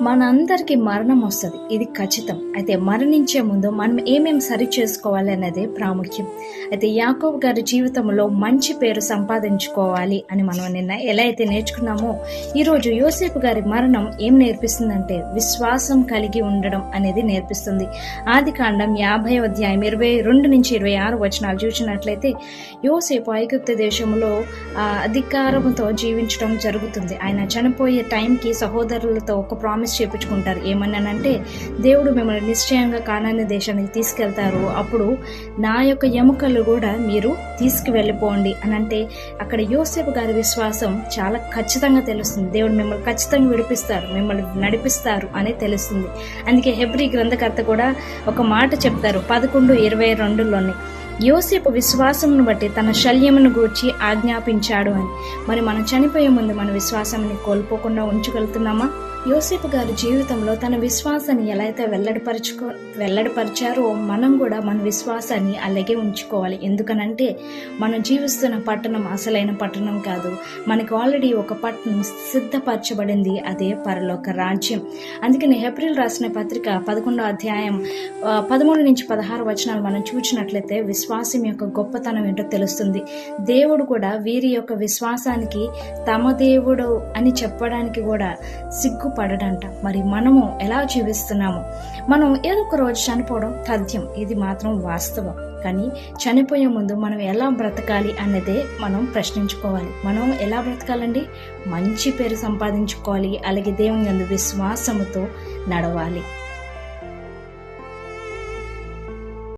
మనందరికీ మరణం వస్తుంది. ఇది ఖచ్చితం. అయితే మరణించే ముందు మనం ఏమేం సరి చేసుకోవాలి అనేది ప్రాముఖ్యం. అయితే యాకోబ్ గారి జీవితంలో మంచి పేరు సంపాదించుకోవాలి అని మనం నిన్న ఎలా అయితే నేర్చుకున్నామో ఈరోజు యోసేపు గారి మరణం ఏం నేర్పిస్తుందంటే విశ్వాసం కలిగి ఉండడం అనేది నేర్పిస్తుంది. ఆది కాండం యాభై అధ్యాయం ఇరవై రెండు నుంచి ఇరవై ఆరు వచనాలు చూసినట్లయితే యోసేపు ఐగుప్త దేశంలో అధికారంతో జీవించడం జరుగుతుంది. ఆయన చనిపోయే టైంకి సహోదరులతో ఒక ప్రామిస్ చేపించుకుంటారు. ఏమన్నానంటే దేవుడు మిమ్మల్ని నిశ్చయంగా కానాని దేశానికి తీసుకెళ్తారు. అప్పుడు నా యొక్క ఎముకలు కూడా మీరు తీసుకువెళ్ళిపోండి. అని అంటే అక్కడ యోసేపు గారి విశ్వాసం చాలా ఖచ్చితంగా తెలుస్తుంది. దేవుడు మిమ్మల్ని ఖచ్చితంగా విడిపిస్తారు. మిమ్మల్ని నడిపిస్తారు అని తెలుస్తుంది. అందుకే హెబ్రి గ్రంథకర్త కూడా ఒక మాట చెప్తారు పదకొండు ఇరవై రెండులోనే. యోసేపు విశ్వాసమును బట్టి తన శల్యమును గూర్చి ఆజ్ఞాపించాడు అని. మరి మనం చనిపోయే ముందు మన విశ్వాసాన్ని కోల్పోకుండా ఉంచగలుగుతున్నామా? యోసేపు గారి జీవితంలో తన విశ్వాసాన్ని ఎలా అయితే వెల్లడిపరచుకో వెల్లడిపరిచారో మనం కూడా మన విశ్వాసాన్ని అలాగే ఉంచుకోవాలి. ఎందుకనంటే మనం జీవిస్తున్న పట్టణం అసలైన పట్టణం కాదు. మనకు ఆల్రెడీ ఒక పట్టణం సిద్ధపరచబడింది. అదే పరలోక రాజ్యం. అందుకని ఏప్రిల్ రాసిన పత్రిక పదకొండో అధ్యాయం పదమూడు నుంచి పదహారు వచనాలు మనం చూసినట్లయితే విశ్వాసం యొక్క గొప్పతనం ఏంటో తెలుస్తుంది. దేవుడు కూడా వీరి యొక్క విశ్వాసానికి తమ దేవుడు అని చెప్పడానికి కూడా సిగ్గుపడడంట. మరి మనము ఎలా జీవిస్తున్నాము? మనం ఏదో ఒక రోజు చనిపోవడం తథ్యం. ఇది మాత్రం వాస్తవం. కానీ చనిపోయే ముందు మనం ఎలా బ్రతకాలి అన్నదే మనం ప్రశ్నించుకోవాలి. మనం ఎలా బ్రతకాలండి? మంచి పేరు సంపాదించుకోవాలి. అలాగే దేవుని అందు విశ్వాసముతో నడవాలి.